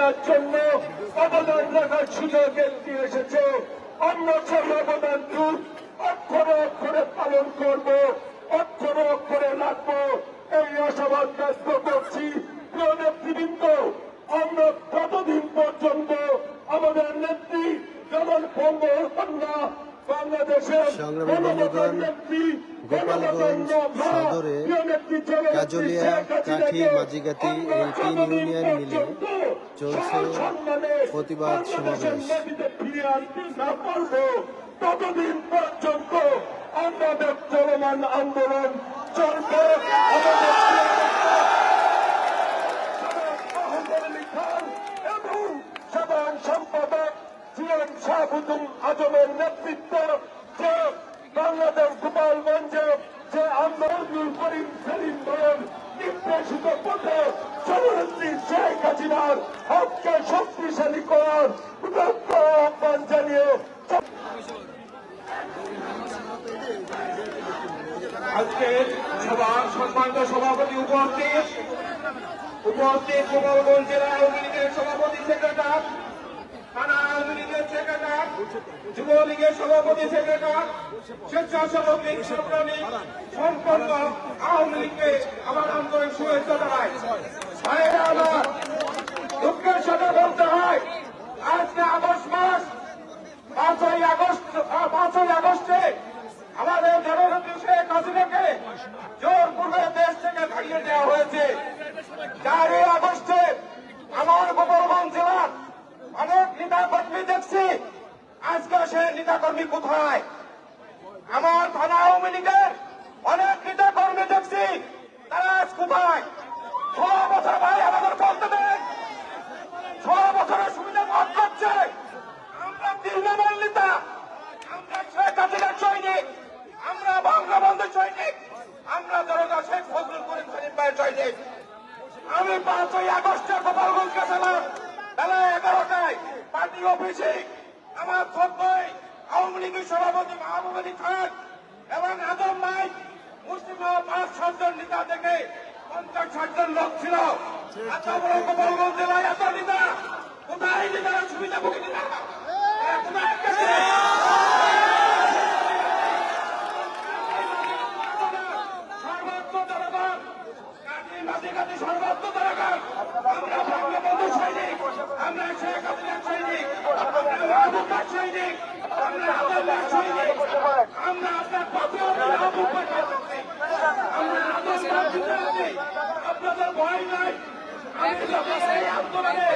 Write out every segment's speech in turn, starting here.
হাসিনার জন্য অবদান রাখার সুযোগ এসেছে। অন্য সব অবদান সদরে কাজলিয়া, কাঠি, মাঝিগাতি এই তিন ইউনিয়ন মিলে চলছে প্রতিবাদ সমাবেশ। ততদিন পর্যন্ত আমাদের চলমান আন্দোলন চলবে সাধারণ সম্পাদক জিএম শাহাবুদ্দিন আজমের নেতৃত্ব যে বাংলাদেশ যে আন্দোলন করিম সেলিম ভাইয়ের নির্দেশিত পথে জননেত্রী শেখ হাসিনার হককে শক্তিশালী করার উদাত্ত আহ্বান জানিয়ে আজকের সভা, সম্মানিত সভাপতি উপস্থিত। উপস্থিত গোপালগঞ্জ জেলা আওয়ামী লীগের সভাপতি সেক্রেটার থানা আওয়ামী লীগের সেক্রেটার, যুবলীগের সভাপতি দুঃখের সাথে বলতে হয়, আজকে আগস্ট মাস, পাঁচই আগস্ট পাঁচই আগস্টে আমাদের জননেত্রী শেখ হাসিনাকে জোরপূর্বে দেশ থেকে তাড়িয়ে দেওয়া হয়েছে চারই আগস্টে আমার গোপালগঞ্জ জেলার অনেক নেতা কর্মী দেখছি আজকে সে নেতা কর্মী কোথায় আমার থানা আওয়ামী লীগের অনেক নেতা কর্মী দেখছি তারা আজ কোথায় ষোলো বছর ভাই আমাদের বলতে দেন ষোলো বছরের সুবিধা ভোগ করছে আমরা তৃণমূল নেতা আমরা শেখ হাসিনার সৈনিক আমরা বঙ্গবন্ধু সৈনিক আমরা জনতা শেখ ফজলুল করিম সৈনিক ভাইয়ের সৈনিক আমি পাঁচই আগস্টে গোপালগঞ্জ গেছিলাম বেলা এগারোটায় পার্টি অফিসে আমার সত্যই আওয়ামী লীগের সভাপতি মাহবুব খান এবং আদম ভাই মুসলিম পাঁচ সাতজন নেতা থেকে পঞ্চাশ ষাটজন লোক ছিল। এত বড় গোপালগঞ্জ জেলায় এত নেতা, কোথায় নেতারা সুবিধা ভোগী নেতা আমরা বঙ্গবন্ধু সৈনিক। আমরা শেখ হাসিনার সৈনিক আমরা মাহবুবার সৈনিক আমরা আদালতের সৈনিক আমরা আপনার পথে মাহবুবার সৈনিক আমরা আদালতের আপনাদের ভয় নাই। আমি যখন এই আন্দোলনে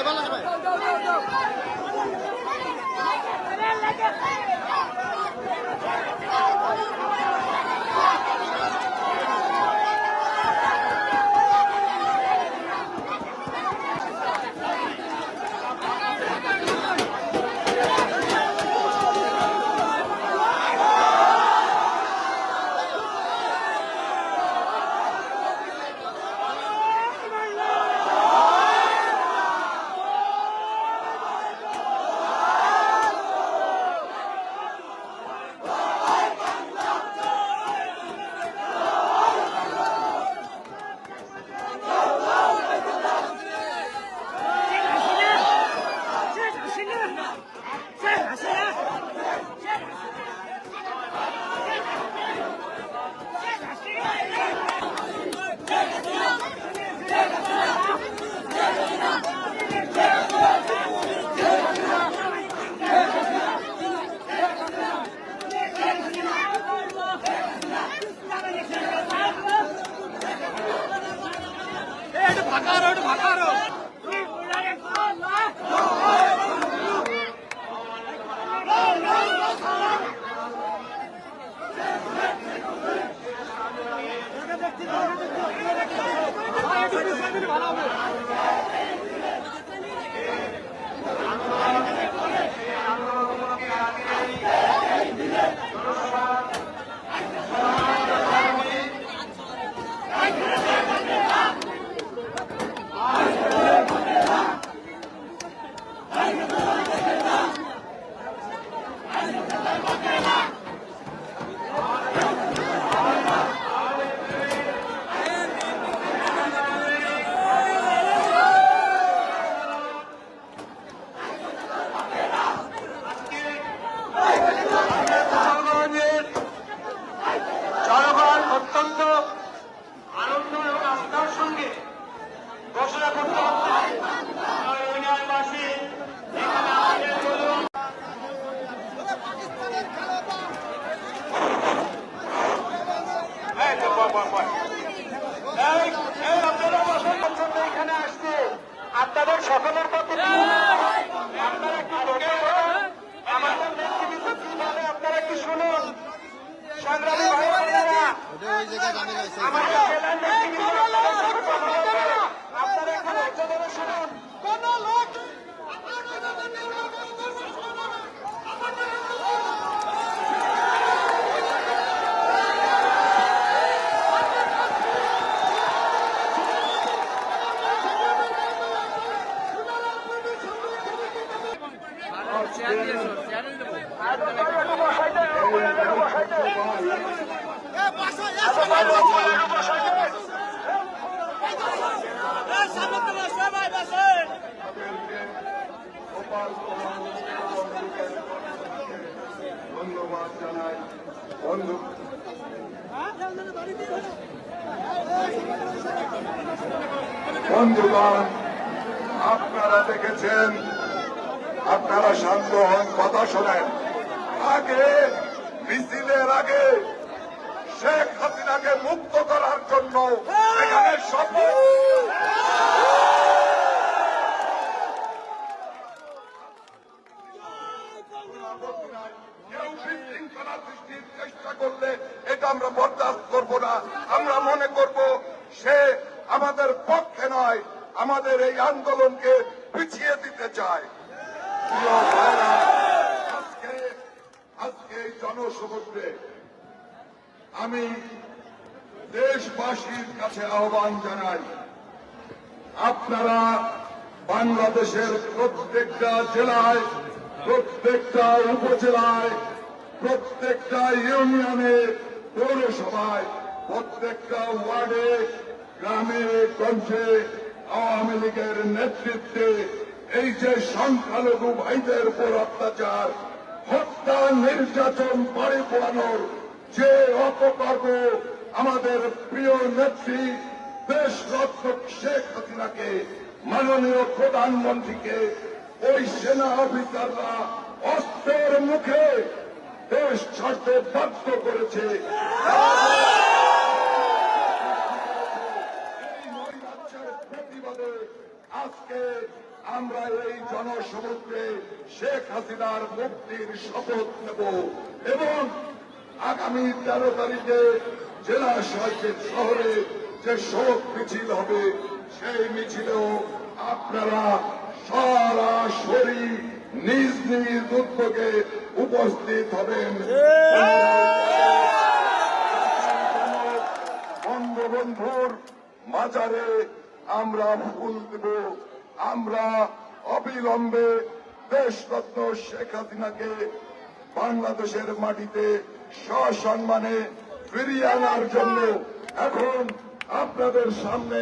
Thank you. Dhaka road Dhaka road ভালো হবে। বন্ধুগণ আপনারা দেখেছেন, আপনারা শান্ত হন, কথা শোনেন। আগে, মিছিলের আগে শেখ হাসিনাকে মুক্ত করার জন্য এখানে শপথ আমাদের এই আন্দোলনকে পিছিয়ে দিতে চায়। আজকে আজকে জনসমুদ্রে আমি দেশবাসীর কাছে আহ্বান জানাই, আপনারা বাংলাদেশের প্রত্যেকটা জেলায়, প্রত্যেকটা উপজেলায়, প্রত্যেকটা ইউনিয়নে, পৌরসভায়, প্রত্যেকটা ওয়ার্ডে, গ্রামে, গঞ্জে আওয়ামী লীগের নেতৃত্বে এই যে সংখ্যালঘু ভাইদের উপর অত্যাচার, হত্যা, নির্যাতন, বাড়ি পোড়ানোর যে অপকর্ম আমাদের প্রিয় নেত্রী দেশ রত্ন শেখ হাসিনাকে মাননীয় প্রধানমন্ত্রীকে, ওই সেনা অফিসাররা অস্ত্রের মুখে দেশ ছাড়তে বাধ্য করেছে এই নৈরাজ্যের প্রতিবাদে আজকে আমরা এই জনসমুদ্রে শেখ হাসিনার মুক্তির শপথ নেব এবং আগামী তেরো তারিখে জেলা সাহিত্যের শহরে যে শোক মিছিল হবে, সেই মিছিলেও আপনারা সরাসরি নিজ নিজ উদ্যোগে উপস্থিত হবেন। বঙ্গবন্ধুর মাজারে আমরা ফুল দেব। আমরা অবিলম্বে দেশরত্ন শেখ হাসিনাকে বাংলাদেশের মাটিতে সসম্মানে ফিরিয়ে আনার জন্য এখন আপনাদের সামনে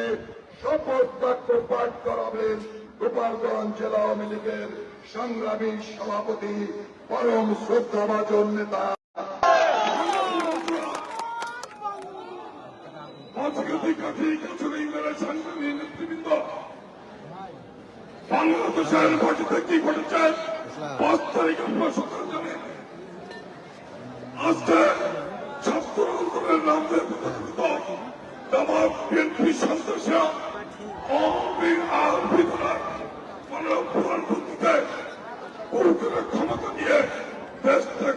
শপথ বাক্য পাঠ করাবেন গোপালগঞ্জ জেলা আওয়ামী লীগের সংগ্রামী সভাপতি পরম শ্রদ্ধাভাজন নেতা। সংগ্রামী নেতৃবৃন্দ। বাংলাদেশের মাটিতে কি ঘটেছে? পাঁচ তারিখ আপনার সকাল জানেন আজকে ছাত্র আন্দোলনের নাম দিয়ে প্রতিষ্ঠিত জামাত বিএনপি সন্ত্রাসীরা আওয়ামী আর বিধায় মানব প্রধানমন্ত্রীকে ক্ষমতা দিয়ে দেশ ত্যাগ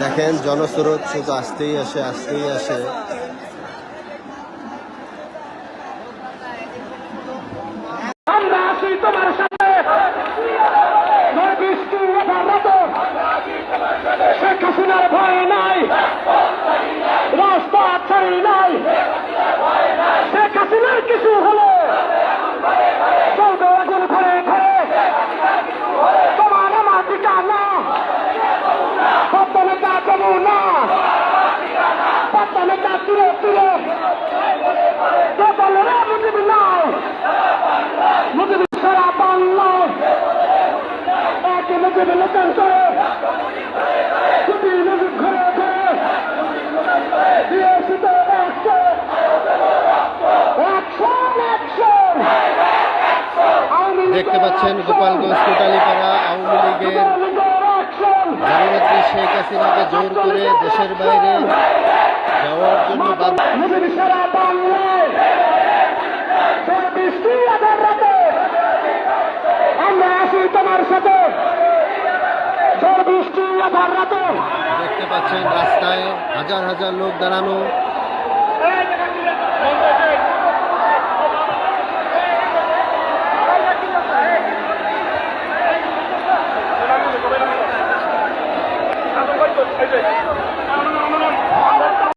দেখেন জনস্রোত শুধু আসতেই আসে আসতেই আসে। দেখতে পাচ্ছেন গোপালগঞ্জ কোটালীপাড়া আওয়ামী লীগের জননেত্রী শেখ হাসিনাকে জোর করে দেশের বাইরে যাওয়ার জন্য আমরা আছি তোমার সাথে। দেখতে পাচ্ছেন রাস্তায় হাজার হাজার লোক দাঁড়ানো। 对，对。